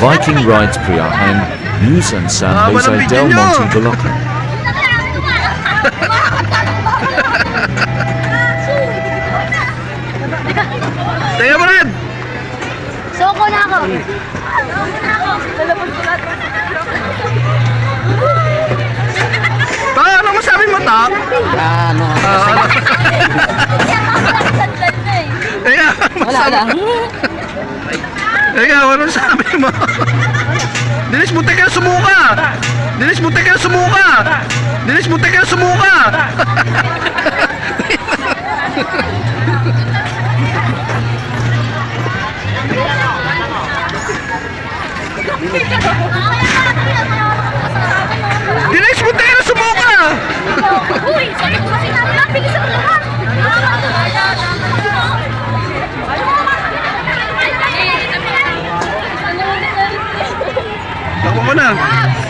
Viking rides Priyahan, News and Sand bei Del Monte Belocken. Tingnan mo rin! Soko na ako! Soko na ako! Wala lang. teka, ano sabi mo? Dinis, muntik ka na sumuka! Dinis, muntik ka na sumuka! Dinis, muntik ka na sumuka! Dinis, muntik ka na sumuka! Uy, sabi ko kasi namin lang, bilisan mo naman. Takbo mo na.